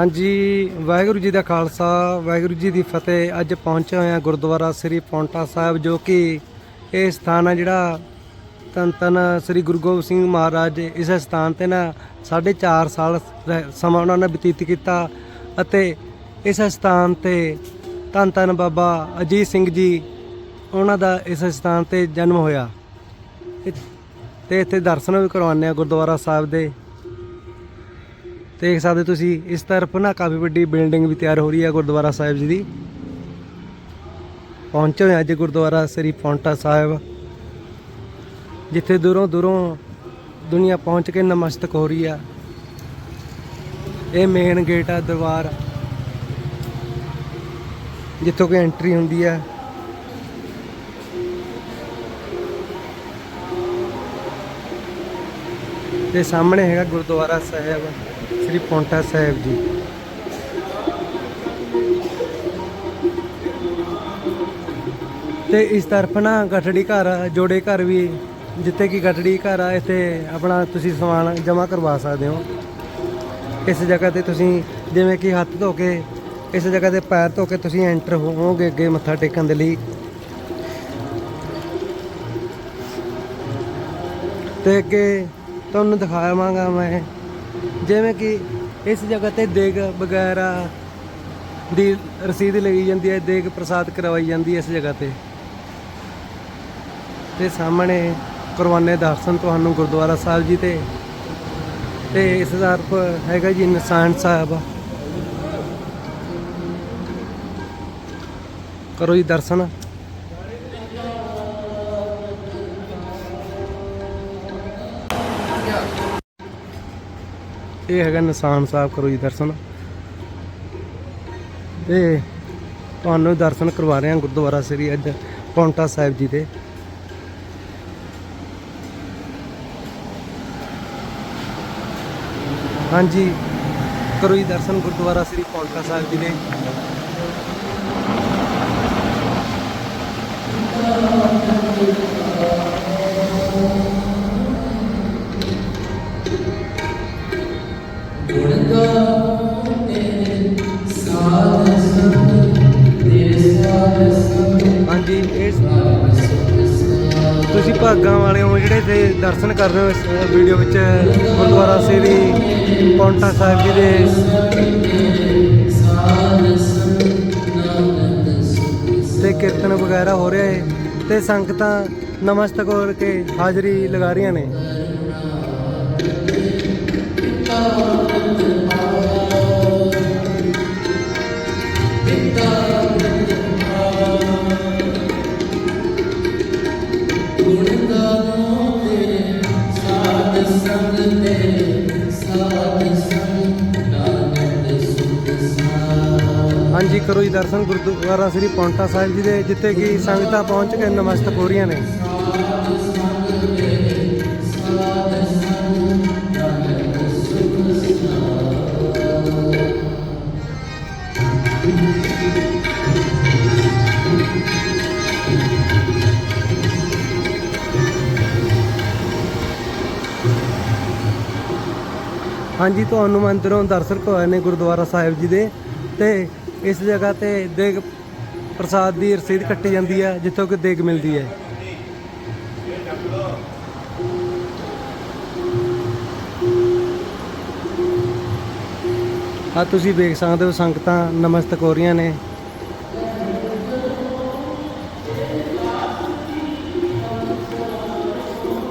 ਹਾਂਜੀ, ਵਾਹਿਗੁਰੂ ਜੀ ਦਾ ਖਾਲਸਾ, ਵਾਹਿਗੁਰੂ ਜੀ ਦੀ ਫਤਿਹ। ਅੱਜ ਪਹੁੰਚੇ ਹੋਏ ਹਾਂ ਗੁਰਦੁਆਰਾ ਸ੍ਰੀ ਪੌਂਟਾ ਸਾਹਿਬ, ਜੋ ਕਿ ਇਹ ਸਥਾਨ ਹੈ ਜਿਹੜਾ ਧੰਨ ਧੰਨ ਸ੍ਰੀ ਗੁਰੂ ਗੋਬਿੰਦ ਸਿੰਘ ਮਹਾਰਾਜ ਇਸ ਸਥਾਨ ਤੇ ਨਾ 4.5 ਸਾਲ ਸਮਾਂ ਉਹਨਾਂ ਨੇ ਬਤੀਤ ਕੀਤਾ ਅਤੇ ਇਸ ਸਥਾਨ ਤੇ ਧੰਨ ਧੰਨ ਬਾਬਾ ਅਜੀਤ ਸਿੰਘ ਜੀ ਉਹਨਾਂ ਦਾ ਇਸ ਸਥਾਨ ਤੇ ਜਨਮ ਹੋਇਆ। ਇ- ਤੇ ਇੱਥੇ ਦਰਸ਼ਨ ਵੀ ਕਰਵਾਉਂਦੇ ਆ ਗੁਰਦੁਆਰਾ ਸਾਹਿਬ ਦੇ। ਦੇਖ ਸਕਦੇ ਤੁਸੀਂ, ਇਸ ਤਰਫ ਨਾ ਕਾਫੀ ਵੱਡੀ ਬਿਲਡਿੰਗ ਵੀ ਤਿਆਰ ਹੋ ਰਹੀ ਹੈ ਗੁਰਦੁਆਰਾ ਸਾਹਿਬ ਜੀ ਦੀ। ਪਹੁੰਚੇ ਹੋਏ ਅੱਜ ਗੁਰਦੁਆਰਾ ਸ੍ਰੀ ਪੌਂਟਾ ਸਾਹਿਬ, ਜਿੱਥੇ ਦੂਰੋਂ ਦੂਰੋਂ ਦੁਨੀਆ ਪਹੁੰਚ ਕੇ ਨਮਸਤਕ ਹੋ ਰਹੀ ਆ ਇਹ ਮੇਨ ਗੇਟ ਆ ਦਰਬਾਰ, ਜਿੱਥੋਂ ਕਿ ਐਂਟਰੀ ਹੁੰਦੀ ਆ ਤੇ ਸਾਹਮਣੇ ਹੈਗਾ ਗੁਰਦੁਆਰਾ ਸਾਹਿਬ। ਸ੍ਰੀ ਪੌਂਟਾ ਸਾਹਿਬ ਜੀ। ਤੇ ਇਸ ਤਰਫ ਨਾ ਗਠੜੀ ਘਰ, ਜੋੜੇ ਘਰ ਵੀ, ਜਿੱਥੇ ਕਿ ਗਠੜੀ ਘਰ ਆ, ਇੱਥੇ ਆਪਣਾ ਤੁਸੀਂ ਸਮਾਨ ਜਮ੍ਹਾਂ ਕਰਵਾ ਸਕਦੇ ਹੋ। ਇਸ ਜਗ੍ਹਾ ਤੇ ਤੁਸੀਂ ਜਿਵੇਂ ਕਿ ਹੱਥ ਧੋ ਕੇ, ਇਸ ਜਗ੍ਹਾ ਤੇ ਪੈਰ ਧੋ ਕੇ ਤੁਸੀਂ ਐਂਟਰ ਹੋਵੋਗੇ ਅੱਗੇ ਮੱਥਾ ਟੇਕਣ ਦੇ ਲਈ। ਤੇ ਅੱਗੇ ਤੁਹਾਨੂੰ ਦਿਖਾਵਾਂਗਾ ਮੈਂ ਜਿਵੇਂ ਕਿ ਇਸ ਜਗ੍ਹਾ ਤੇ ਦੇਗ ਵਗੈਰਾ ਦੀ ਰਸੀਦ ਲਈ ਜਾਂਦੀ ਹੈ, ਦੇਗ ਪ੍ਰਸਾਦ ਕਰਵਾਈ ਜਾਂਦੀ ਹੈ ਇਸ ਜਗ੍ਹਾ ਤੇ। ਤੇ ਸਾਹਮਣੇ ਕੁਰਬਾਨੇ ਦਰਸ਼ਨ ਤੁਹਾਨੂੰ ਗੁਰਦੁਆਰਾ ਸਾਹਿਬ ਜੀ ਤੇ ਤੇ ਇਸ ਤਰਫ ਹੈਗਾ ਜੀ ਨਿਸ਼ਾਨ ਸਾਹਿਬ। ਕਰੋ ਜੀ ਦਰਸ਼ਨ। ਇਹ ਹੈਗਾ ਨਿਸ਼ਾਨ ਸਾਹਿਬ ਕਰੋ ਜੀ ਦਰਸ਼ਨ। ਤੇ ਤੁਹਾਨੂੰ ਦਰਸ਼ਨ ਕਰਵਾ ਰਹੇ ਹਾਂ ਗੁਰਦੁਆਰਾ ਸ੍ਰੀ ਅੱਜ ਪੌਂਟਾ ਸਾਹਿਬ ਜੀ ਦੇ। ਹਾਂਜੀ, ਕਰੋ ਜੀ ਦਰਸ਼ਨ ਗੁਰਦੁਆਰਾ ਸ੍ਰੀ ਪੌਂਟਾ ਸਾਹਿਬ ਜੀ ਦੇ। ਹਾਂਜੀ, ਇਸ ਤੁਸੀਂ ਭਾਗਾਂ ਵਾਲੇ ਹੋ ਜਿਹੜੇ ਤੇ ਦਰਸ਼ਨ ਕਰ ਰਹੇ ਹੋ ਇਸ ਵੀਡੀਓ ਵਿੱਚ, ਗੁਰਦੁਆਰਾ ਸ੍ਰੀ ਪੌਂਟਾ ਸਾਹਿਬ ਜੀ ਦੇ। ਤੇ ਕੀਰਤਨ ਵਗੈਰਾ ਹੋ ਰਿਹਾ ਹੈ ਤੇ ਸੰਗਤਾਂ ਨਮਸਤਕ ਹੋ ਕੇ ਹਾਜ਼ਰੀ ਲਗਾ ਰਹੀਆਂ ਨੇ। ਜੀ ਕਰੋ ਜੀ ਦਰਸ਼ਨ ਗੁਰਦੁਆਰਾ ਸ੍ਰੀ ਪੌਂਟਾ ਸਾਹਿਬ ਜੀ ਦੇ, ਜਿੱਥੇ ਕਿ ਸੰਗਤਾਂ ਪਹੁੰਚ ਕੇ ਨਮਸਤਕ ਹੋ ਰਹੀਆਂ ਨੇ। ਹਾਂਜੀ, ਤੁਹਾਨੂੰ ਮੈਂ ਅੰਦਰੋਂ ਦਰਸ਼ਨ ਹੋਏ ਨੇ ਗੁਰਦੁਆਰਾ ਸਾਹਿਬ ਜੀ ਦੇ, ਤੇ ਇਸ ਜਗ੍ਹਾ ਤੇ ਦੇਗ ਪ੍ਰਸਾਦ ਦੀ ਰਸੀਦ ਕੱਟੀ ਜਾਂਦੀ ਹੈ, ਜਿੱਥੋਂ ਕਿ ਦੇਗ ਮਿਲਦੀ ਹੈ। ਆ ਤੁਸੀਂ ਵੇਖ ਸਕਦੇ ਹੋ, ਸੰਗਤਾਂ ਨਮਸਤਕ ਹੋ ਰਹੀਆਂ ਨੇ।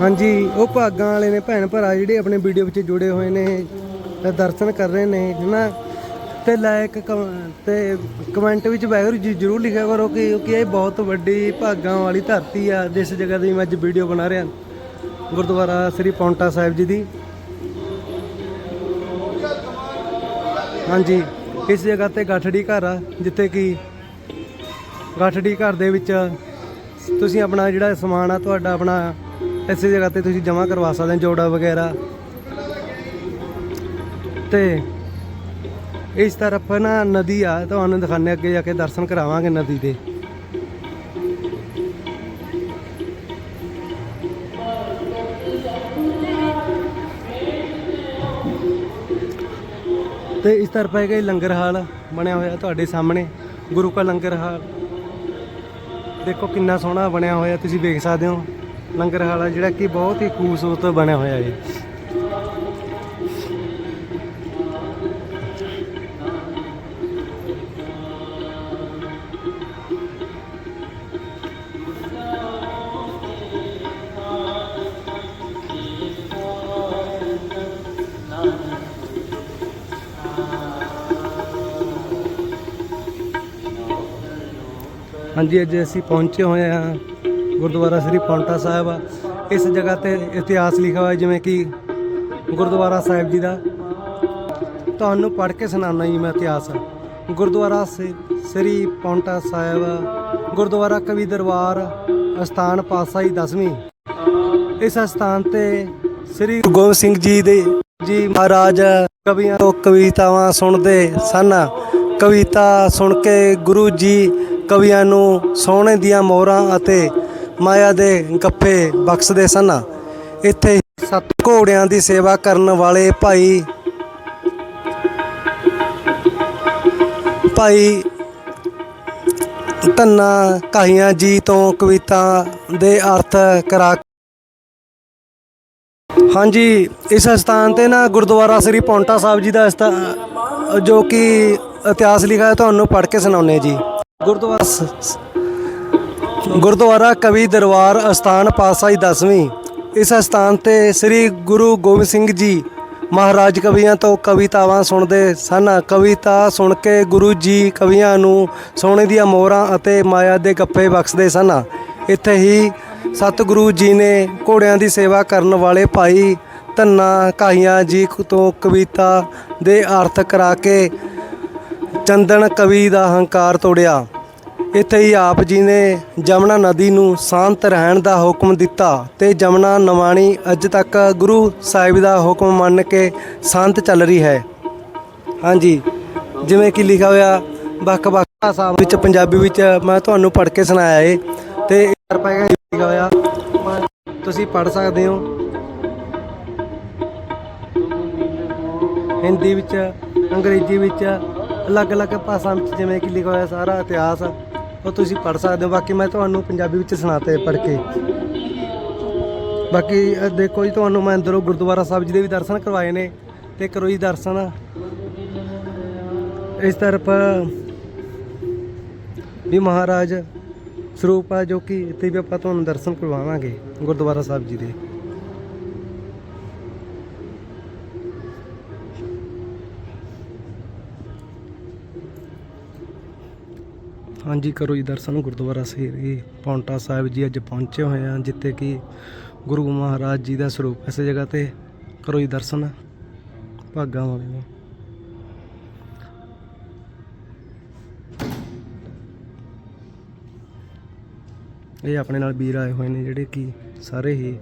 ਹਾਂਜੀ, ਉਹ ਭਾਗਾਂ ਵਾਲੇ ਨੇ ਭੈਣ ਭਰਾ ਜਿਹੜੇ ਆਪਣੇ ਵੀਡੀਓ ਵਿੱਚ ਜੁੜੇ ਹੋਏ ਨੇ ਦਰਸ਼ਨ ਕਰ ਰਹੇ ਨੇ ਹਨਾ ਤੇ ਲਾਇਕ ਤੇ ਕਮੈਂਟ ਵਿੱਚ ਵਾਹਿਗੁਰੂ ਜੀ ਜਰੂਰ ਲਿਖਿਆ ਕਰੋ ਕਿ ਕਿਉਂਕਿ ਇਹ ਬਹੁਤ ਵੱਡੀ ਭਾਗਾਂ ਵਾਲੀ ਧਰਤੀ ਆ, ਜਿਸ ਜਗ੍ਹਾ ਦੀ ਮੈਂ ਅੱਜ ਵੀਡੀਓ ਬਣਾ ਰਿਹਾ। ਗੁਰਦੁਆਰਾ ਸ੍ਰੀ ਪੌਂਟਾ ਸਾਹਿਬ ਜੀ ਦੀ। ਹਾਂਜੀ, ਇਸ ਜਗ੍ਹਾ ਤੇ ਗਾਠੜੀ ਘਰ ਆ, ਜਿੱਥੇ ਕਿ ਗਾਠੜੀ ਘਰ ਦੇ ਵਿੱਚ ਤੁਸੀਂ ਆਪਣਾ ਜਿਹੜਾ ਸਮਾਨ ਆ, ਤੁਹਾਡਾ ਆਪਣਾ ਇਸੇ ਜਗ੍ਹਾ ਤੇ ਤੁਸੀਂ ਜਮ੍ਹਾਂ ਕਰਵਾ ਸਕਦੇ ਹੋ, ਜੋੜਾ ਵਗੈਰਾ। ਤੇ ਇਸ ਤਰਫ ਨਾ ਨਦੀ ਆ ਤੁਹਾਨੂੰ ਦਿਖਾਣੇ ਅੱਗੇ ਜਾ ਕੇ ਦਰਸ਼ਨ ਕਰਾਵਾਂਗੇ ਨਦੀ ਦੇ। ਤੇ ਇਸ ਤਰਫ ਹੈਗਾ ਜੀ ਲੰਗਰ ਹਾਲ, ਬਣਿਆ ਹੋਇਆ ਤੁਹਾਡੇ ਸਾਹਮਣੇ, ਗੁਰੂ ਕਾ ਲੰਗਰ ਹਾਲ। ਦੇਖੋ ਕਿੰਨਾ ਸੋਹਣਾ ਬਣਿਆ ਹੋਇਆ, ਤੁਸੀਂ ਵੇਖ ਸਕਦੇ ਹੋ। ਲੰਗਰ ਹਾਲ ਆ ਜਿਹੜਾ ਕਿ ਬਹੁਤ ਹੀ ਖੂਬਸੂਰਤ ਬਣਿਆ ਹੋਇਆ ਹੈ। ਹਾਂਜੀ, ਅੱਜ ਅਸੀਂ ਪਹੁੰਚੇ ਹੋਏ ਹਾਂ ਗੁਰਦੁਆਰਾ ਸ੍ਰੀ ਪੌਂਟਾ ਸਾਹਿਬ। ਇਸ ਜਗ੍ਹਾ ਤੇ ਇਤਿਹਾਸ ਲਿਖਿਆ ਹੋਇਆ, ਜਿਵੇਂ ਕਿ ਗੁਰਦੁਆਰਾ ਸਾਹਿਬ ਜੀ ਦਾ। ਤੁਹਾਨੂੰ ਪੜ੍ਹ ਕੇ ਸੁਣਾਉਣਾ ਜੀ ਮੈਂ ਇਤਿਹਾਸ। ਗੁਰਦੁਆਰਾ ਸ- ਸ੍ਰੀ ਪੌਂਟਾ ਸਾਹਿਬ, ਗੁਰਦੁਆਰਾ ਕਵੀ ਦਰਬਾਰ, ਅਸਥਾਨ ਪਾਤਸ਼ਾਹੀ ਦਸਵੀਂ। ਇਸ ਸਥਾਨ ਤੇ ਸ੍ਰੀ ਗੁਰੂ ਗੋਬਿੰਦ ਸਿੰਘ ਜੀ ਦੇ ਜੀ ਮਹਾਰਾਜ ਕਵੀਆਂ ਤੋਂ ਕਵਿਤਾਵਾਂ ਸੁਣਦੇ ਸਨ। ਕਵਿਤਾ ਸੁਣ ਕੇ ਗੁਰੂ ਜੀ ਕਵੀਆਂ ਨੂੰ ਸੋਹਣੇ ਦੀਆਂ ਮੋਹਰਾਂ ਅਤੇ ਮਾਇਆ ਦੇ ਗੱਫੇ ਬਖਸ਼ਦੇ ਸਨ। ਇੱਥੇ ਸੱਤ ਘੋੜਿਆਂ ਦੀ ਸੇਵਾ ਕਰਨ ਵਾਲੇ ਭਾਈ ਭਾਈ ਧੰਨਾ ਕਾਹੀਆਂ ਜੀ ਤੋਂ ਕਵਿਤਾ ਦੇ ਅਰਥ ਕਰਾ ਹਾਂਜੀ, ਇਸ ਸਥਾਨ ਤੇ ਨਾ ਗੁਰਦੁਆਰਾ ਸ੍ਰੀ ਪੌਂਟਾ ਸਾਹਿਬ ਜੀ ਦਾ ਸਥਾ- ਜੋ ਕਿ ਇਤਿਹਾਸ ਲਿਖਿਆ ਤੁਹਾਨੂੰ ਪੜ੍ਹ ਕੇ ਸੁਣਾਉਂਦੇ ਜੀ। ਗੁਰਦੁਆਰਾ ਸ- ਗੁਰਦੁਆਰਾ ਕਵੀ ਦਰਬਾਰ ਅਸਥਾਨ ਪਾਤਸ਼ਾਹੀ ਦਸਵੀਂ। ਇਸ ਅਸਥਾਨ ਤੇ ਸ੍ਰੀ ਗੁਰੂ ਗੋਬਿੰਦ ਸਿੰਘ ਜੀ ਮਹਾਰਾਜ ਕਵੀਆਂ ਤੋਂ ਕਵਿਤਾਵਾਂ ਸੁਣਦੇ ਸਨ। ਕਵਿਤਾ ਸੁਣ ਕੇ ਗੁਰੂ ਜੀ ਕਵੀਆਂ ਨੂੰ ਸੋਨੇ ਦੀਆਂ ਮੋਹਰਾਂ ਅਤੇ ਮਾਇਆ ਦੇ ਗੱਪੇ ਬਖਸ਼ਦੇ ਸਨ। ਇੱਥੇ ਹੀ ਸਤਿਗੁਰੂ ਜੀ ਨੇ ਘੋੜਿਆਂ ਦੀ ਸੇਵਾ ਕਰਨ ਵਾਲੇ ਭਾਈ ਧੰਨਾ ਕਾਹੀਆਂ ਜੀ ਤੋਂ ਕਵਿਤਾ ਦੇ ਅਰਥ ਕਰਾ ਕੇ ਚੰਦਨ ਕਵੀ ਦਾ ਹੰਕਾਰ ਤੋੜਿਆ। ਇੱਥੇ ਹੀ ਆਪ ਜੀ ਨੇ ਜਮਨਾ ਨਦੀ ਨੂੰ ਸ਼ਾਂਤ ਰਹਿਣ ਦਾ ਹੁਕਮ ਦਿੱਤਾ ਤੇ ਜਮਨਾ ਨਵਾਣੀ ਅੱਜ ਤੱਕ ਗੁਰੂ ਸਾਹਿਬ ਦਾ ਹੁਕਮ ਮੰਨ ਕੇ ਸ਼ਾਂਤ ਚੱਲ ਰਹੀ ਹੈ। ਹਾਂਜੀ, ਜਿਵੇਂ ਕਿ ਲਿਖਿਆ ਹੋਇਆ, ਵੱਖ-ਵੱਖ ਭਾਸ਼ਾ ਵਿੱਚ ਪੰਜਾਬੀ ਵਿੱਚ ਮੈਂ ਤੁਹਾਨੂੰ ਪੜ੍ਹ ਕੇ ਸੁਣਾਇਆ ਏ ਤੇ ਰੁਪਏ ਲਿਖਿਆ ਹੋਇਆ। ਤੁਸੀਂ ਪੜ੍ਹ ਸਕਦੇ ਹੋ। ਹਿੰਦੀ ਵਿੱਚ, ਅੰਗਰੇਜ਼ੀ ਵਿੱਚ ਅਲੱਗ-ਅਲੱਗ ਭਾਸ਼ਾ ਵਿੱਚ ਜਿਵੇਂ ਕਿ ਲਿਖਿਆ ਹੋਇਆ ਸਾਰਾ ਇਤਿਹਾਸ ਉਹ ਤੁਸੀਂ ਪੜ੍ਹ ਸਕਦੇ ਹੋ। ਬਾਕੀ ਮੈਂ ਤੁਹਾਨੂੰ ਪੰਜਾਬੀ ਵਿੱਚ ਸੁਣਾਤੇ ਪੜ੍ਹ ਕੇ। ਬਾਕੀ ਦੇਖੋ ਜੀ, ਤੁਹਾਨੂੰ ਮੈਂ ਅੰਦਰੋਂ ਗੁਰਦੁਆਰਾ ਸਾਹਿਬ ਜੀ ਦੇ ਵੀ ਦਰਸ਼ਨ ਕਰਵਾਏ ਨੇ ਤੇ ਕਰੋ ਜੀ ਦਰਸ਼ਨ। ਇਸ ਤਰਫ ਵੀ ਮਹਾਰਾਜ ਸਰੂਪ ਆ ਜੋ ਕਿ ਇੱਥੇ ਵੀ ਆਪਾਂ ਤੁਹਾਨੂੰ ਦਰਸ਼ਨ ਕਰਵਾਵਾਂਗੇ ਗੁਰਦੁਆਰਾ ਸਾਹਿਬ ਜੀ ਦੇ। ਹਾਂਜੀ, ਕਰੋ ਜੀ ਦਰਸ਼ਨ ਗੁਰਦੁਆਰਾ ਸ੍ਰੀ ਪੌਂਟਾ ਸਾਹਿਬ ਜੀ ਅੱਜ ਪਹੁੰਚੇ ਹੋਏ ਹਾਂ, ਜਿੱਥੇ ਕਿ ਗੁਰੂ ਮਹਾਰਾਜ ਜੀ ਦਾ ਸਰੂਪ ਇਸ ਜਗ੍ਹਾ ਤੇ। ਕਰੋ ਜੀ ਦਰਸ਼ਨ, ਭਾਗਾਂ ਵਾਲੇ ਇਹ ਆਪਣੇ ਨਾਲ ਵੀਰ ਆਏ ਹੋਏ ਨੇ, ਜਿਹੜੇ ਕਿ ਸਾਰੇ ਹੀ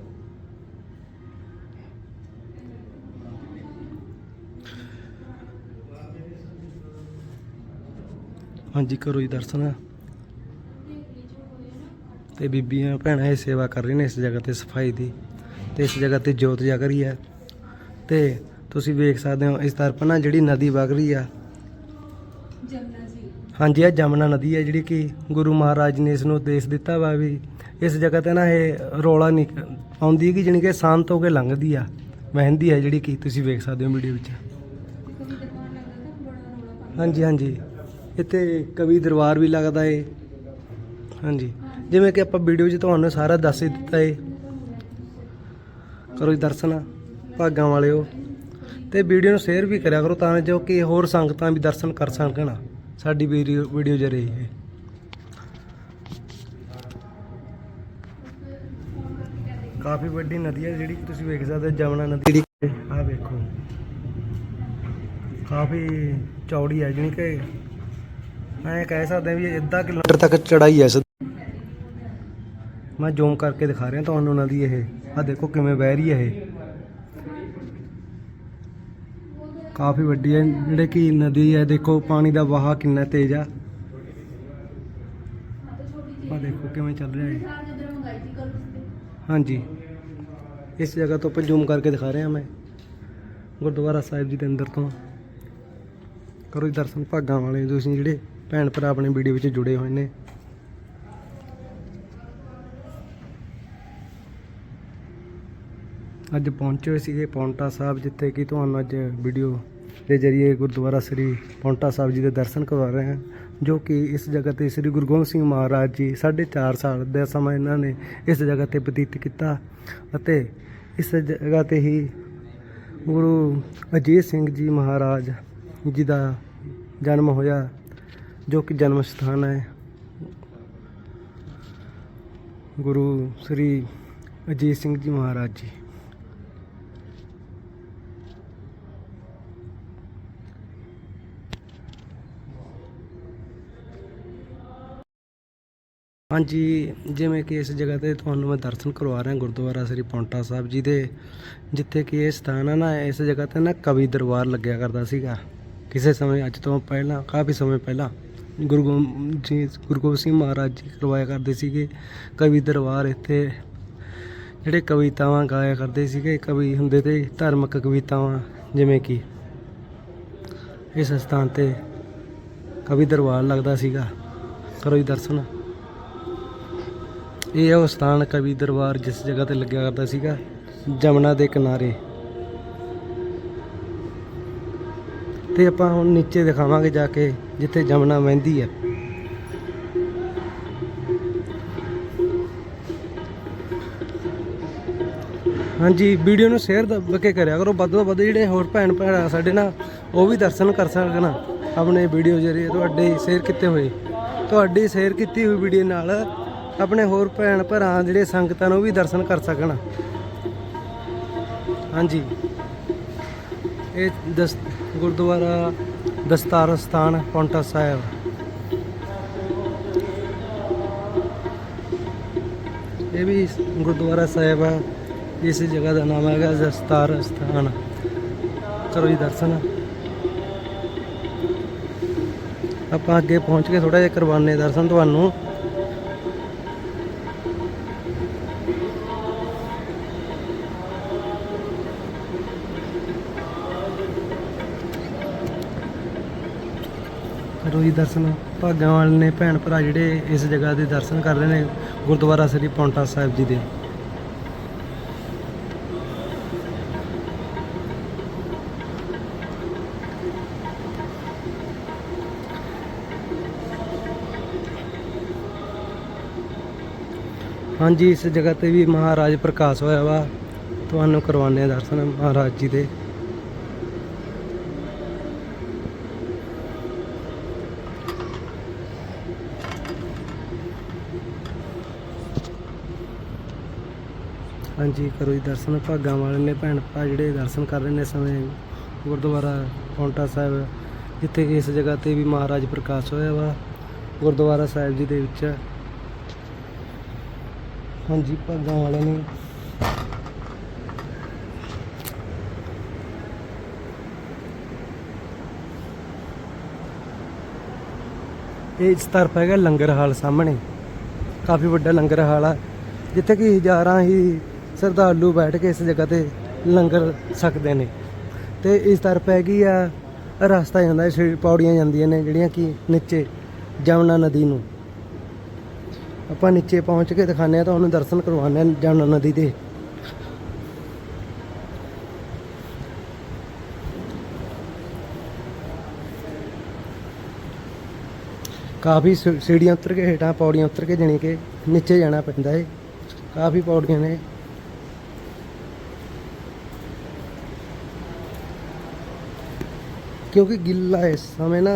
ਹਾਂਜੀ, ਕਰੋ ਜੀ ਦਰਸ਼ਨ। ਤੇ ਬੀਬੀਆਂ ਭੈਣਾਂ ਇਹ ਸੇਵਾ ਕਰ ਰਹੀਆਂ ਨੇ ਇਸ ਜਗ੍ਹਾ ਤੇ ਸਫ਼ਾਈ ਦੀ ਤੇ ਇਸ ਜਗ੍ਹਾ ਤੇ ਜੋਤ ਜਗ ਰਹੀ ਹੈ। ਤੇ ਤੁਸੀਂ ਵੇਖ ਸਕਦੇ ਹੋ ਇਸ ਤਰਫ ਨਾ ਜਿਹੜੀ ਨਦੀ ਵਗ ਰਹੀ ਆ। ਹਾਂਜੀ ਇਹ ਜਮਨਾ ਨਦੀ ਹੈ ਜਿਹੜੀ ਕਿ ਗੁਰੂ ਮਹਾਰਾਜ ਨੇ ਇਸ ਨੂੰ ਦੇਸ਼ ਦਿੱਤਾ ਵਾ ਵੀ ਇਸ ਜਗ੍ਹਾ ਤੇ ਨਾ ਇਹ ਰੋਲਾ ਨਹੀਂ ਆਉਂਦੀ ਕਿ ਜਾਣੀ ਕਿ ਸ਼ਾਂਤ ਹੋ ਕੇ ਲੰਘਦੀ ਆ ਵਹਿੰਦੀ ਹੈ ਜਿਹੜੀ ਕਿ ਤੁਸੀਂ ਵੇਖ ਸਕਦੇ ਹੋ ਵੀਡੀਓ ਵਿੱਚ। ਹਾਂਜੀ ਹਾਂਜੀ। ਇੱਥੇ ਕਵੀ ਦਰਬਾਰ ਵੀ ਲੱਗਦਾ ਏ। ਹਾਂਜੀ। ਜਿਵੇਂ ਕਿ ਆਪਾਂ ਵੀਡੀਓ 'ਚ ਤੁਹਾਨੂੰ ਸਾਰਾ ਦੱਸ ਹੀ ਦਿੱਤਾ ਏ। ਕਰੋ ਜੀ ਦਰਸ਼ਨ, ਭਾਗਾਂ ਵਾਲਿਓ। ਤੇ ਵੀਡੀਓ ਨੂੰ ਸ਼ੇਅਰ ਵੀ ਕਰਿਆ ਕਰੋ ਤਾਂ ਜੋ ਕਿ ਹੋਰ ਸੰਗਤਾਂ ਵੀ ਦਰਸ਼ਨ ਕਰ ਸਕਣ। ਸਾਡੀ ਵੀਡੀਓ ਵੀਡੀਓ ਜਰੀਏ ਕਾਫੀ ਵੱਡੀ ਨਦੀ ਹੈ ਜਿਹੜੀ ਤੁਸੀਂ ਵੇਖ ਸਕਦੇ ਹੋ, ਜਮਨਾ ਨਦੀ ਜਿਹੜੀ ਵੇਖੋ। ਕਾਫੀ ਚੌੜੀ ਹੈ ਜਿਹਨੀ ਕਿ ਮੈਂ ਕਹਿ ਸਕਦਾ ਵੀ ਅੱਧਾ ਕਿਲੋਮੀਟਰ ਤੱਕ ਚੜਾਈ ਹੈ ਮੈਂ ਜ਼ੂਮ ਕਰਕੇ ਦਿਖਾ ਰਿਹਾ ਤੁਹਾਨੂੰ ਉਹਨਾਂ ਦੀ ਇਹ। ਆ ਦੇਖੋ ਕਿਵੇਂ ਵਹਿ ਰਹੀ ਹੈ ਇਹ। ਕਾਫੀ ਵੱਡੀ ਹੈ, ਜਿਹੜੇ ਕਿ ਨਦੀ ਹੈ, ਦੇਖੋ ਪਾਣੀ ਦਾ ਵਹਾਅ ਕਿੰਨਾ ਤੇਜ਼ ਆ। ਆ ਦੇਖੋ ਕਿਵੇਂ ਚੱਲ ਰਿਹਾ ਹੈ ਹਾਂਜੀ। ਇਸ ਜਗ੍ਹਾ ਤੋਂ ਆਪਾਂ ਜ਼ੂਮ ਕਰਕੇ ਦਿਖਾ ਰਿਹਾ ਮੈਂ, ਗੁਰਦੁਆਰਾ ਸਾਹਿਬ ਜੀ ਦੇ ਅੰਦਰ ਤੋਂ। ਕਰੋ ਜੀ ਦਰਸ਼ਨ ਭਾਗਾਂ ਵਾਲੇ, ਤੁਸੀਂ ਜਿਹੜੇ ਭੈਣ ਭਰਾ ਆਪਣੇ ਵੀਡੀਓ ਵਿੱਚ ਜੁੜੇ ਹੋਏ ਨੇ। ਅੱਜ ਪਹੁੰਚੇ ਹੋਏ ਸੀਗੇ ਪੌਂਟਾ ਸਾਹਿਬ, ਜਿੱਥੇ ਕਿ ਤੁਹਾਨੂੰ ਅੱਜ ਵੀਡੀਓ ਦੇ ਜ਼ਰੀਏ ਗੁਰਦੁਆਰਾ ਸ੍ਰੀ ਪੌਂਟਾ ਸਾਹਿਬ ਜੀ ਦੇ ਦਰਸ਼ਨ ਕਰਵਾ ਰਹੇ ਹਾਂ, ਜੋ ਕਿ ਇਸ ਜਗ੍ਹਾ ਤੇ ਸ੍ਰੀ ਗੁਰੂ ਗੋਬਿੰਦ ਸਿੰਘ ਮਹਾਰਾਜ ਜੀ 4.5 ਸਾਲ ਦਾ ਸਮਾਂ ਇਹਨਾਂ ਨੇ ਇਸ ਜਗ੍ਹਾ ਤੇ ਬਤੀਤ ਕੀਤਾ ਅਤੇ ਇਸ ਜਗ੍ਹਾ ਤੇ ਹੀ ਗੁਰੂ ਅਜੀਤ ਸਿੰਘ ਜੀ ਮਹਾਰਾਜ ਜੀ ਦਾ ਜਨਮ ਹੋਇਆ, ਜੋ ਕਿ ਜਨਮ ਸਥਾਨ ਹੈ। ਗੁਰੂ ਸ੍ਰੀ ਅਜੀਤ ਸਿੰਘ ਜੀ ਮਹਾਰਾਜ ਜੀ। ਹਾਂਜੀ, ਜਿਵੇਂ ਕਿ ਇਸ ਜਗ੍ਹਾ ਤੇ ਤੁਹਾਨੂੰ ਮੈਂ ਦਰਸ਼ਨ ਕਰਵਾ ਰਿਹਾ, ਗੁਰਦੁਆਰਾ ਸ੍ਰੀ ਪੌਂਟਾ ਸਾਹਿਬ ਜੀ ਦੇ, ਜਿੱਥੇ ਕਿ ਇਹ ਸਥਾਨ ਹੈ ਨਾ, ਇਸ ਜਗ੍ਹਾ ਤੇ ਨਾ ਕਵੀ ਦਰਬਾਰ ਲੱਗਿਆ ਕਰਦਾ ਸੀਗਾ। ਕਿਸੇ ਸਮੇਂ ਅੱਜ ਤੋਂ ਪਹਿਲਾਂ, ਕਾਫੀ ਸਮੇਂ ਪਹਿਲਾਂ, ਗੁਰੂ ਗੋਬਿੰਦ ਜੀ, ਗੁਰੂ ਗੋਬਿੰਦ ਸਿੰਘ ਮਹਾਰਾਜ ਜੀ ਕਰਵਾਇਆ ਕਰਦੇ ਸੀਗੇ ਕਵੀ ਦਰਬਾਰ ਇੱਥੇ। ਜਿਹੜੇ ਕਵਿਤਾਵਾਂ ਗਾਇਆ ਕਰਦੇ ਸੀਗੇ, ਕਵੀ ਹੁੰਦੇ ਤੇ ਧਾਰਮਿਕ ਕਵਿਤਾਵਾਂ, ਜਿਵੇਂ ਕਿ ਇਸ ਸਥਾਨ ਤੇ ਕਵੀ ਦਰਬਾਰ ਲੱਗਦਾ ਸੀਗਾ। ਕਰੋ ਜੀ ਦਰਸ਼ਨ। ਇਹ ਉਹ ਸਥਾਨ ਕਵੀ ਦਰਬਾਰ ਜਿਸ ਜਗ੍ਹਾ ਤੇ ਲੱਗਿਆ ਕਰਦਾ ਸੀਗਾ, ਜਮਨਾ ਦੇ ਕਿਨਾਰੇ। ਤੇ ਆਪਾਂ ਹੁਣ ਨੀਚੇ ਦਿਖਾਵਾਂਗੇ ਜਾ ਕੇ, ਜਿੱਥੇ ਜਮਨਾ ਵਹਿੰਦੀ ਹੈ। ਹਾਂਜੀ, ਵੀਡੀਓ ਨੂੰ ਸ਼ੇਅਰ ਦੱਬ ਕਰਿਆ ਕਰੋ। ਵੱਧ ਤੋਂ ਵੱਧ ਜਿਹੜੇ ਹੋਰ ਭੈਣ ਭਰਾ ਸਾਡੇ ਨਾਲ, ਉਹ ਵੀ ਦਰਸ਼ਨ ਕਰ ਸਕਣ। ਆਪਣੇ ਵੀਡੀਓ ਜਿਹੜੇ ਤੁਹਾਡੇ ਸ਼ੇਅਰ ਕੀਤੇ ਹੋਏ। ਤੁਹਾਡੀ ਸ਼ੇਅਰ ਕੀਤੀ ਹੋਈ ਵੀਡੀਓ ਨਾਲ ਆਪਣੇ ਹੋਰ ਭੈਣ ਭਰਾ ਜਿਹੜੇ ਸੰਗਤਾਂ ਨੂੰ ਵੀ ਦਰਸ਼ਨ ਕਰ ਸਕਣ। ਹਾਂਜੀ। ਇਹ ਦਸ ਗੁਰਦੁਆਰਾ ਦਸਤਾਰ ਸਥਾਨ ਪੌਂਟਾ ਸਾਹਿਬ। ਇਹ ਵੀ ਗੁਰਦੁਆਰਾ ਸਾਹਿਬ ਆ। ਇਸ ਜਗ੍ਹਾ ਦਾ ਨਾਮ ਹੈਗਾ ਦਸਤਾਰ ਸਥਾਨ। ਕਰੋ ਜੀ ਦਰਸ਼ਨ। ਆਪਾਂ ਅੱਗੇ ਪਹੁੰਚ ਕੇ ਥੋੜਾ ਜਿਹਾ ਕਰਵਾਨੇ ਦਰਸ਼ਨ ਤੁਹਾਨੂੰ। ਕਰੋ ਜੀ ਦਰਸ਼ਨ ਭਾਗਾਂ ਵਾਲੇ ਨੇ, ਭੈਣ ਭਰਾ ਜਿਹੜੇ ਇਸ ਜਗ੍ਹਾ ਦੇ ਦਰਸ਼ਨ ਕਰ ਰਹੇ ਨੇ, ਗੁਰਦੁਆਰਾ ਸ੍ਰੀ ਪੌਂਟਾ ਸਾਹਿਬ ਜੀ ਦੇ। ਹਾਂਜੀ, ਇਸ ਜਗ੍ਹਾ ਤੇ ਵੀ ਮਹਾਰਾਜ ਪ੍ਰਕਾਸ਼ ਹੋਇਆ ਵਾ। ਤੁਹਾਨੂੰ ਕਰਵਾਉਂਦੇ ਆ ਦਰਸ਼ਨ ਮਹਾਰਾਜ ਜੀ ਦੇ। ਹਾਂਜੀ, ਕਰੋ ਜੀ ਦਰਸ਼ਨ। ਭਾਗਾਂ ਵਾਲੇ ਨੇ ਭੈਣ ਭਰਾ ਜਿਹੜੇ ਦਰਸ਼ਨ ਕਰ ਰਹੇ ਨੇ ਸਮੇਂ ਗੁਰਦੁਆਰਾ ਪੌਂਟਾ ਸਾਹਿਬ, ਜਿੱਥੇ ਕਿ ਇਸ ਜਗ੍ਹਾ ਤੇ ਵੀ ਮਹਾਰਾਜ ਪ੍ਰਕਾਸ਼ ਹੋਇਆ ਵਾ, ਗੁਰਦੁਆਰਾ ਸਾਹਿਬ ਜੀ ਦੇ ਵਿੱਚ। ਹਾਂਜੀ, ਭਾਗਾਂ ਵਾਲੇ ਨੇ। ਇਹ ਇਸ ਤਰਫ ਹੈਗਾ ਲੰਗਰ ਹਾਲ ਸਾਹਮਣੇ। ਕਾਫੀ ਵੱਡਾ ਲੰਗਰ ਹਾਲ ਆ, ਜਿੱਥੇ ਕਿ ਹਜ਼ਾਰਾਂ ਹੀ ਸ਼ਰਧਾਲੂ ਬੈਠ ਕੇ ਇਸ ਜਗ੍ਹਾ ਤੇ ਲੰਗਰ ਸਕਦੇ ਨੇ। ਤੇ ਇਸ ਤਰਫ ਹੈਗੀ ਆ, ਰਸਤਾ ਜਾਂਦਾ ਸੀ ਪੌੜੀਆਂ ਜਾਂਦੀਆਂ ਨੇ, ਜਿਹੜੀਆਂ ਕਿ ਨੀਚੇ ਜਮਨਾ ਨਦੀ ਨੂੰ। ਆਪਾਂ ਨੀਚੇ ਪਹੁੰਚ ਕੇ ਦਿਖਾਣੇ ਆ ਤੁਹਾਨੂੰ ਦਰਸ਼ਨ ਕਰਵਾਉਂਦੇ ਆ ਜਮਨਾ ਨਦੀ ਦੇ। ਕਾਫੀ ਸੀ- ਸੀੜੀਆਂ ਉਤਰ ਕੇ, ਹੇਠਾਂ ਪੌੜੀਆਂ ਉਤਰ ਕੇ ਜਾਣੀ ਕਿ ਨੀਚੇ ਜਾਣਾ ਪੈਂਦਾ ਏ। ਕਾਫੀ ਪੌੜੀਆਂ ਨੇ। ਕਿਉਂਕਿ ਗਿੱਲਾ ਇਸ ਸਮੇਂ ਨਾ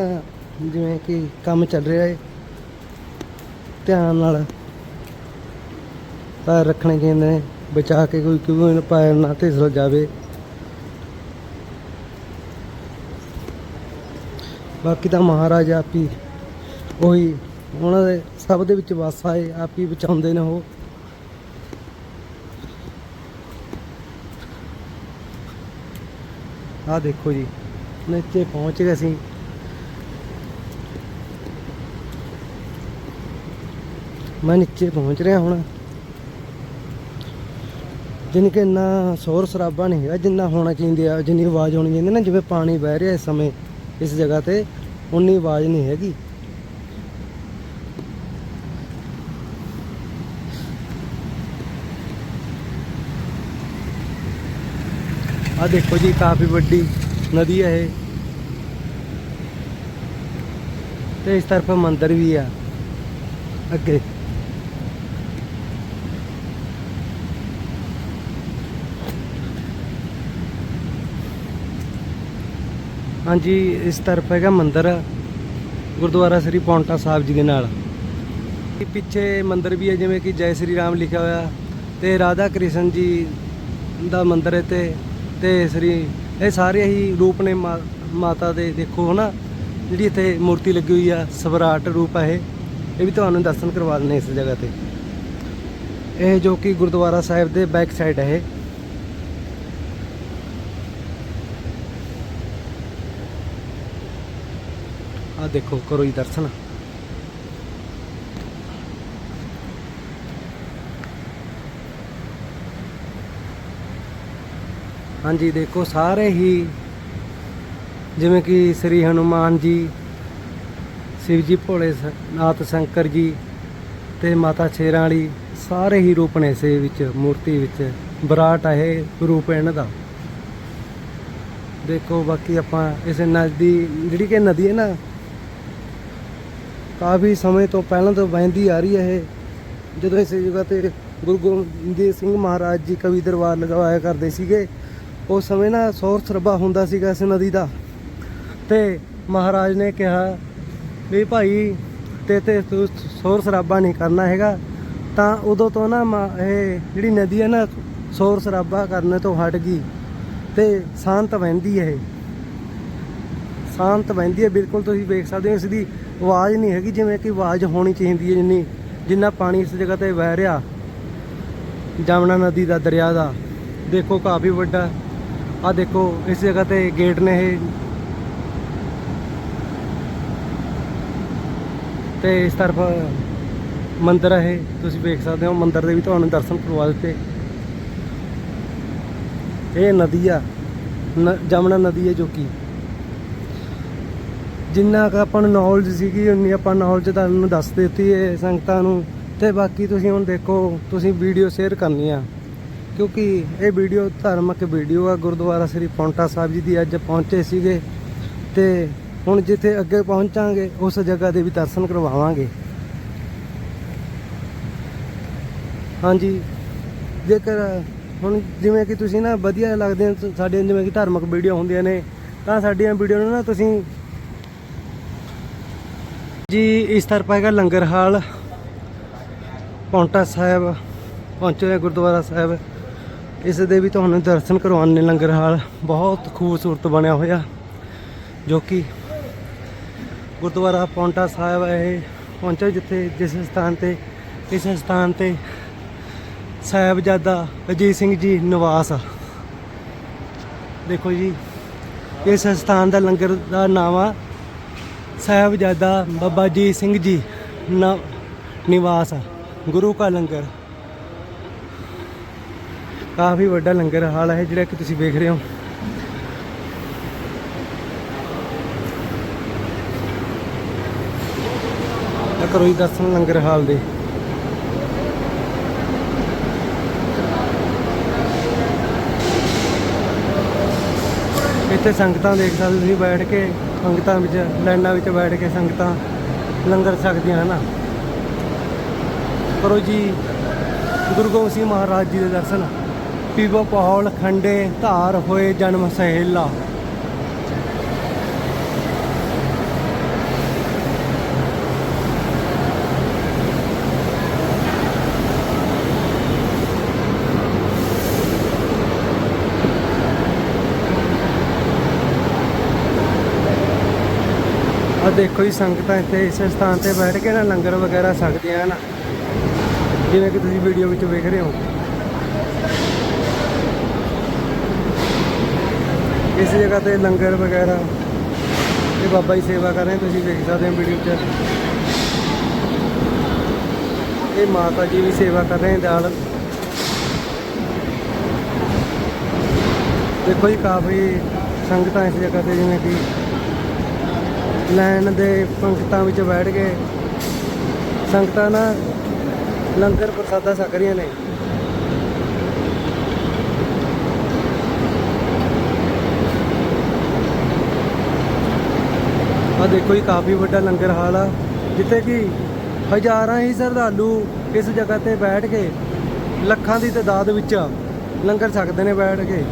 ਜਿਵੇਂ ਕਿ ਕੰਮ ਚੱਲ ਰਿਹਾ ਏ, ਧਿਆਨ ਨਾਲ ਪੈਰ ਰੱਖਣੇ ਚਾਹੀਦੇ ਨੇ, ਬਚਾ ਕੇ ਕੋਈ ਕਿਉਂ ਪੈਰ ਨਾ ਫਿਸਲ ਜਾਵੇ। ਬਾਕੀ ਤਾਂ ਮਹਾਰਾਜ ਆਪ ਹੀ ਉਹੀ ਉਹਨਾਂ ਦੇ ਸਭ ਦੇ ਵਿੱਚ ਵਾਸਾ ਹੈ ਆਪ ਹੀ ਬਚਾਉਂਦੇ ਨੇ ਉਹ। ਆਹ ਦੇਖੋ ਜੀ। ਨੀਚੇ ਪਹੁੰਚ ਗਏ ਸੀ ਮੈਂ ਨੀਚੇ ਪਹੁੰਚ ਰਿਹਾ ਹੁਣ। ਜਿੰਨ ਕਿ ਇੰਨਾ ਸ਼ੋਰ ਸ਼ਰਾਬਾ ਨਹੀਂ ਹੈਗਾ, ਜਿੰਨਾ ਹੋਣਾ ਚਾਹੀਦਾ ਜਿੰਨੀ ਆਵਾਜ਼ ਹੋਣੀ ਚਾਹੀਦੀ ਨਾ, ਜਿਵੇਂ ਪਾਣੀ ਵਹਿ ਰਿਹਾ ਇਸ ਸਮੇਂ, ਇਸ ਜਗ੍ਹਾ ਤੇ ਉਨੀ ਆਵਾਜ਼ ਨਹੀਂ ਹੈਗੀ। ਆ ਦੇਖੋ ਜੀ, ਕਾਫੀ ਵੱਡੀ ਨਦੀ ਹੈ ਇਹ। ਤੇ ਇਸ ਤਰਫ ਮੰਦਿਰ ਵੀ ਆ, ਅੱਗੇ। ਹਾਂਜੀ, ਇਸ ਤਰਫ ਹੈਗਾ ਮੰਦਿਰ, ਗੁਰਦੁਆਰਾ ਸ੍ਰੀ ਪੌਂਟਾ ਸਾਹਿਬ ਜੀ ਦੇ ਨਾਲ। ਪਿੱਛੇ ਮੰਦਿਰ ਵੀ ਹੈ, ਜਿਵੇਂ ਕਿ ਜੈ ਸ੍ਰੀ ਰਾਮ ਲਿਖਿਆ ਹੋਇਆ, ਤੇ ਰਾਧਾ ਕ੍ਰਿਸ਼ਨ ਜੀ ਦਾ ਮੰਦਿਰ ਹੈ ਤੇ ਤੇ ਸ੍ਰੀ ਇਹ ਸਾਰੇ ਹੀ ਰੂਪ ਨੇ ਮਾ- ਮਾਤਾ ਦੇ, ਦੇਖੋ ਹਨਾ। ਜਿਹੜੀ ਇੱਥੇ ਮੂਰਤੀ ਲੱਗੀ ਹੋਈ ਆ, ਸਵਰਾਟ ਰੂਪ ਹੈ ਇਹ। ਇਹ ਵੀ ਤੁਹਾਨੂੰ ਦਰਸ਼ਨ ਕਰਵਾ ਦਿੰਦੇ ਇਸ ਜਗ੍ਹਾ ਤੇ। ਇਹ ਜੋ ਕਿ ਗੁਰਦੁਆਰਾ ਸਾਹਿਬ ਦੇ ਬੈਕ ਸਾਈਡ ਹੈ ਇਹ। ਆ ਦੇਖੋ ਕਰੋ ਜੀ ਦਰਸ਼ਨ। ਹਾਂਜੀ, ਦੇਖੋ, ਸਾਰੇ ਹੀ ਜਿਵੇਂ ਕਿ ਸ੍ਰੀ ਹਨੂਮਾਨ ਜੀ, ਸ਼ਿਵ ਜੀ, ਭੋਲੇ ਨਾਥ ਸ਼ੰਕਰ ਜੀ ਤੇ ਮਾਤਾ ਸ਼ੇਰਾਂ ਵਾਲੀ ਸਾਰੇ ਹੀ ਰੂਪ ਨੇ ਇਸੇ ਵਿੱਚ, ਮੂਰਤੀ ਵਿੱਚ। ਵਿਰਾਟ ਹੈ ਇਹ ਰੂਪ ਇਹਨਾਂ ਦਾ। ਦੇਖੋ, ਬਾਕੀ ਆਪਾਂ ਇਸ ਨਦੀ ਜਿਹੜੀ ਕਿ ਨਦੀ ਹੈ ਨਾ, ਕਾਫੀ ਸਮੇਂ ਤੋਂ ਪਹਿਲਾਂ ਤੋਂ ਵਹਿੰਦੀ ਆ ਰਹੀ ਹੈ ਇਹ। ਜਦੋਂ ਇਸ ਜਗ੍ਹਾ ਤੇ ਗੁਰੂ ਗੋਬਿੰਦ ਸਿੰਘ ਮਹਾਰਾਜ ਜੀ ਕਵੀ ਦਰਬਾਰ ਲਗਵਾਇਆ ਕਰਦੇ ਸੀਗੇ ਉਸ ਸਮੇਂ ਨਾ ਸੌਰ ਸਰਬਾ ਹੁੰਦਾ ਸੀਗਾ ਇਸ ਨਦੀ ਦਾ। ਤੇ ਮਹਾਰਾਜ ਨੇ ਕਿਹਾ ਵੀ ਭਾਈ ਤੇ ਤੇ ਤੂੰ ਸੌਰ ਸਰਾਬਾ ਨਹੀਂ ਕਰਨਾ ਹੈਗਾ। ਤਾਂ ਉਦੋਂ ਤੋਂ ਨਾ ਮਾ- ਇਹ ਜਿਹੜੀ ਨਦੀ ਹੈ ਨਾ ਸੌਰ ਸਰਾਬਾ ਕਰਨ ਤੋਂ ਹਟ ਗਈ ਤੇ ਸ਼ਾਂਤ ਵਹਿੰਦੀ ਹੈ ਇਹ। ਸ਼ਾਂਤ ਵਹਿੰਦੀ ਹੈ, ਬਿਲਕੁਲ ਤੁਸੀਂ ਵੇਖ ਸਕਦੇ ਹੋ ਇਸ ਦੀ ਆਵਾਜ਼ ਨਹੀਂ ਹੈਗੀ, ਜਿਵੇਂ ਕਿ ਆਵਾਜ਼ ਹੋਣੀ ਚਾਹੀਦੀ ਹੈ ਜਿੰਨੀ, ਜਿੰਨਾ ਪਾਣੀ ਇਸ ਜਗ੍ਹਾ ਤੇ ਵਹਿ ਰਿਹਾ। ਜਮਨਾ ਨਦੀ ਦਾ ਦਰਿਆ ਦਾ। ਦੇਖੋ ਕਾਫੀ ਵੱਡਾ ਆ ਦੇਖੋ, ਇਸ ਜਗ੍ਹਾ ਤੇ ਗੇਟ ਨੇ ਇਹ ਤੇ ਇਸ ਤਰਫ ਮੰਦਿਰ ਹੈ ਇਹ। ਤੁਸੀਂ ਵੇਖ ਸਕਦੇ ਹੋ, ਮੰਦਿਰ ਦੇ ਵੀ ਤੁਹਾਨੂੰ ਦਰਸ਼ਨ ਕਰਵਾ ਦਿੱਤੇ। ਇਹ ਨਦੀ ਆ, ਨ- ਜਮਨਾ ਨਦੀ ਹੈ ਜੋ ਕਿ। ਜਿੰਨਾ ਕੁ ਆਪਾਂ ਨੂੰ ਨੌਲੇਜ ਸੀਗੀ, ਉਨੀ ਆਪਾਂ ਨੌਲੇਜ ਤੁਹਾਨੂੰ ਦੱਸ ਦਿੱਤੀ ਹੈ ਸੰਗਤਾਂ ਨੂੰ। ਤੇ ਬਾਕੀ ਤੁਸੀਂ ਹੁਣ ਦੇਖੋ, ਤੁਸੀਂ ਵੀਡੀਓ ਸ਼ੇਅਰ ਕਰਨੀ ਆ। ਕਿਉਂਕਿ ਇਹ ਵੀਡੀਓ ਧਾਰਮਿਕ ਵੀਡੀਓ ਆ, ਗੁਰਦੁਆਰਾ ਸ੍ਰੀ ਪੌਂਟਾ ਸਾਹਿਬ ਜੀ ਦੀ ਅੱਜ ਪਹੁੰਚੇ ਸੀਗੇ ਤੇ ਹੁਣ ਜਿੱਥੇ ਅੱਗੇ ਪਹੁੰਚਾਂਗੇ, ਉਸ ਜਗ੍ਹਾ ਦੇ ਵੀ ਦਰਸ਼ਨ ਕਰਵਾਵਾਂਗੇ। ਹਾਂਜੀ, ਜੇਕਰ ਹੁਣ ਜਿਵੇਂ ਕਿ ਤੁਸੀਂ ਨਾ ਵਧੀਆ ਲੱਗਦੇ ਹੋ, ਸਾਡੇ ਜਿਵੇਂ ਕਿ ਧਾਰਮਿਕ ਵੀਡੀਓ ਹੁੰਦੀਆਂ ਨੇ, ਤਾਂ ਸਾਡੀਆਂ ਵੀਡੀਓ ਨੂੰ ਨਾ ਤੁਸੀਂ ਜੀ ਇਸ ਤਰਫ ਹੈਗਾ ਲੰਗਰ ਹਾਲ, ਪੌਂਟਾ ਸਾਹਿਬ, ਪਹੁੰਚੇ ਗੁਰਦੁਆਰਾ ਸਾਹਿਬ। ਇਸ ਦੇ ਵੀ ਤੁਹਾਨੂੰ ਦਰਸ਼ਨ ਕਰਵਾਉਣੇ ਲੰਗਰ ਹਾਲ ਬਹੁਤ ਖੂਬਸੂਰਤ ਬਣਿਆ ਹੋਇਆ, ਜੋ ਕਿ ਗੁਰਦੁਆਰਾ ਪੌਂਟਾ ਸਾਹਿਬ ਇਹ ਪਹੁੰਚੇ ਜਿੱਥੇ ਜਿਸ ਸਥਾਨ ਤੇ, ਇਸ ਸਥਾਨ ਤੇ ਸਾਹਿਬਜ਼ਾਦਾ ਅਜੀਤ ਸਿੰਘ ਜੀ ਨਿਵਾਸ ਆ। ਦੇਖੋ ਜੀ, ਇਸ ਸਥਾਨ ਦਾ ਲੰਗਰ ਦਾ ਨਾਮ ਆ ਸਾਹਿਬਜ਼ਾਦਾ ਬਾਬਾ ਜੀ ਸਿੰਘ ਜੀ ਨ- ਨਿਵਾਸ ਗੁਰੂ ਕਾ ਲੰਗਰ। ਕਾਫੀ ਵੱਡਾ ਲੰਗਰ ਹਾਲ ਹੈ ਜਿਹੜਾ ਕਿ ਤੁਸੀਂ ਵੇਖ ਰਹੇ ਹੋ। ਇਹ ਕਰੋ ਜੀ ਦਰਸ਼ਨ ਲੰਗਰ ਹਾਲ ਦੇ। ਇੱਥੇ ਸੰਗਤਾਂ ਦੇਖ ਸਕਦੇ ਤੁਸੀਂ ਬੈਠ ਕੇ, ਸੰਗਤਾਂ ਵਿੱਚ, ਲਾਈਨਾਂ ਵਿੱਚ ਬੈਠ ਕੇ ਸੰਗਤਾਂ ਲੰਗਰ ਸਕਦੀਆਂ ਹਨ। ਕਰੋ ਜੀ, ਗੁਰੂ ਗੋਬਿੰਦ ਸਿੰਘ ਮਹਾਰਾਜ ਜੀ ਦੇ ਦਰਸ਼ਨ। ਪੀਵੋ ਪਹੌਲ ਖੰਡੇ ਧਾਰ ਹੋਏ ਜਨਮ ਸਹੇਲਾ। ਆ ਦੇਖੋ ਜੀ ਸੰਗਤਾਂ ਇੱਥੇ ਇਸ ਸਥਾਨ ਤੇ ਬੈਠ ਕੇ ਨਾ ਲੰਗਰ ਵਗੈਰਾ ਛਕਦੀਆਂ ਹਨ। ਜਿਵੇਂ ਕਿ ਤੁਸੀਂ ਵੀਡੀਓ ਵਿੱਚ ਵੇਖ ਰਹੇ ਹੋ। ਇਸ ਜਗ੍ਹਾ ਤੇ ਲੰਗਰ ਵਗੈਰਾ ਇਹ ਬਾਬਾ ਜੀ ਸੇਵਾ ਕਰ ਰਹੇ, ਤੁਸੀਂ ਵੇਖ ਸਕਦੇ ਹੋ ਵੀਡੀਓ 'ਚ। ਇਹ ਮਾਤਾ ਜੀ ਵੀ ਸੇਵਾ ਕਰ ਰਹੇ ਨਾਲ ਦੇਖੋ ਜੀ, ਕਾਫੀ ਸੰਗਤਾਂ ਇਸ ਜਗ੍ਹਾ ਤੇ ਜਿਵੇਂ ਕਿ ਲਾਈਨ ਦੇ ਪੰਕਤਾਂ ਵਿੱਚ ਬੈਠ ਕੇ ਸੰਗਤਾਂ ਨਾ ਲੰਗਰ ਪ੍ਰਸਾਦਾ ਛਕ ਰਹੀਆਂ ਨੇ। ਆ ਦੇਖੋ ਜੀ, ਕਾਫੀ ਵੱਡਾ ਲੰਗਰ ਹਾਲ ਆ, ਜਿੱਥੇ ਕਿ ਹਜ਼ਾਰਾਂ ਹੀ ਸ਼ਰਧਾਲੂ ਇਸ ਜਗ੍ਹਾ ਤੇ ਬੈਠ ਕੇ ਲੱਖਾਂ ਦੀ ਤਾਦਾਦ ਵਿੱਚ ਲੰਗਰ ਛਕਦੇ ਨੇ ਬੈਠ ਕੇ।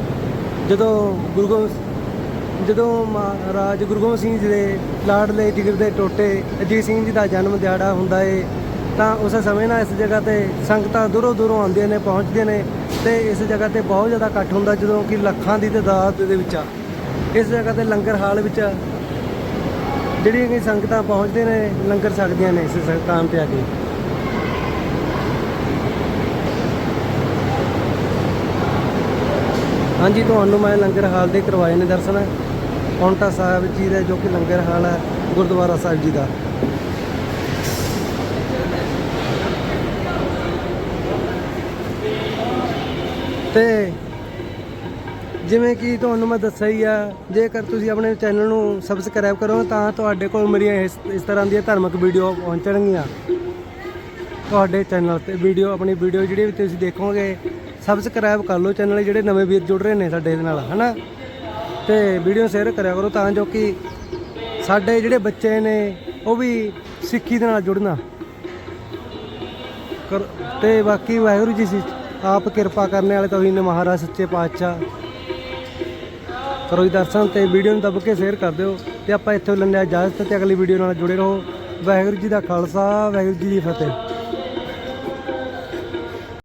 ਜਦੋਂ ਗੁਰੂ ਗੋਬਿੰਦ ਜਦੋਂ ਮਹਾਰਾਜ ਗੁਰੂ ਗੋਬਿੰਦ ਸਿੰਘ ਜੀ ਦੇ ਲਾਡਲੇ ਜਿਗਰ ਦੇ ਟੋਟੇ, ਅਜੀਤ ਸਿੰਘ ਜੀ ਦਾ ਜਨਮ ਦਿਹਾੜਾ ਹੁੰਦਾ ਏ, ਤਾਂ ਉਸ ਸਮੇਂ ਨਾਲ ਇਸ ਜਗ੍ਹਾ ਤੇ ਸੰਗਤਾਂ ਦੂਰੋਂ ਦੂਰੋਂ ਆਉਂਦੀਆਂ ਨੇ ਪਹੁੰਚਦੇ ਨੇ, ਤੇ ਇਸ ਜਗ੍ਹਾ ਤੇ ਬਹੁਤ ਜ਼ਿਆਦਾ ਇਕੱਠ ਹੁੰਦਾ ਜਦੋਂ ਕਿ ਲੱਖਾਂ ਦੀ ਤਾਦਾਦ ਦੇ ਵਿੱਚ ਇਸ ਜਗ੍ਹਾ ਤੇ ਲੰਗਰ ਹਾਲ ਵਿੱਚ ਜਿਹੜੀਆਂ ਕਿ ਸੰਗਤਾਂ ਪਹੁੰਚਦੇ ਨੇ, ਲੰਗਰ ਸਕਦੀਆਂ ਨੇ ਇਸ ਸਥਾਨ ਤੇ ਆ ਕੇ। ਹਾਂਜੀ, ਤੁਹਾਨੂੰ ਮੈਂ ਲੰਗਰ ਹਾਲ ਦੇ ਕਰਵਾਏ ਨੇ ਦਰਸ਼ਨ। ਪੌਂਟਾ ਸਾਹਿਬ ਜੀ ਦਾ ਜੋ ਕਿ ਲੰਗਰ ਹਾਲ ਹੈ, ਗੁਰਦੁਆਰਾ ਸਾਹਿਬ ਜੀ ਦਾ। ਤੇ ਜਿਵੇਂ ਕਿ ਤੁਹਾਨੂੰ ਮੈਂ ਦੱਸਿਆ ਹੀ ਆ, ਜੇਕਰ ਤੁਸੀਂ ਆਪਣੇ ਚੈਨਲ ਨੂੰ ਸਬਸਕ੍ਰਾਈਬ ਕਰੋ, ਤਾਂ ਤੁਹਾਡੇ ਕੋਲ ਮੇਰੀਆਂ ਇਸ ਇਸ ਤਰ੍ਹਾਂ ਦੀਆਂ ਧਾਰਮਿਕ ਵੀਡੀਓ ਪਹੁੰਚਣਗੀਆਂ ਤੁਹਾਡੇ ਚੈਨਲ ਤੇ ਵੀਡੀਓ ਆਪਣੀ ਵੀਡੀਓ ਜਿਹੜੀ ਵੀ ਤੁਸੀਂ ਦੇਖੋਗੇ ਸਬਸਕ੍ਰਾਈਬ ਕਰ ਲਓ ਚੈਨਲ ਜਿਹੜੇ ਨਵੇਂ ਵੀਰ ਜੁੜ ਰਹੇ ਨੇ ਸਾਡੇ ਨਾਲ, ਹਨਾ? ਤੇ ਵੀਡੀਓ ਸ਼ੇਅਰ ਕਰਿਆ ਕਰੋ ਤਾਂ ਜੋ ਕਿ ਸਾਡੇ ਜਿਹੜੇ ਬੱਚੇ ਨੇ, ਉਹ ਵੀ ਸਿੱਖੀ ਦੇ ਨਾਲ ਜੁੜਨਾ। ਕਰ, ਤੇ ਬਾਕੀ ਵਾਹਿਗੁਰੂ ਜੀ ਸੀ ਆਪ ਕਿਰਪਾ ਕਰਨ ਵਾਲੇ ਤਾਂ ਉਹੀ ਨੇ ਮਹਾਰਾਜ, ਸੱਚੇ ਪਾਤਸ਼ਾਹ। ਕਰੋ ਜੀ ਦਰਸ਼ਨ ਤੇ ਵੀਡੀਓ ਨੂੰ ਦੱਬ ਕੇ ਸ਼ੇਅਰ ਕਰ ਦਿਓ ਤੇ ਆਪਾਂ ਇੱਥੋਂ ਲੈਂਦੇ ਹਾਂ ਇਜਾਜ਼ਤ ਤੇ ਅਗਲੀ ਵੀਡੀਓ ਨਾਲ ਜੁੜੇ ਰਹੋ। ਵਾਹਿਗੁਰੂ ਜੀ ਦਾ ਖਾਲਸਾ, ਵਾਹਿਗੁਰੂ ਜੀ ਦੀ ਫਤਿਹ।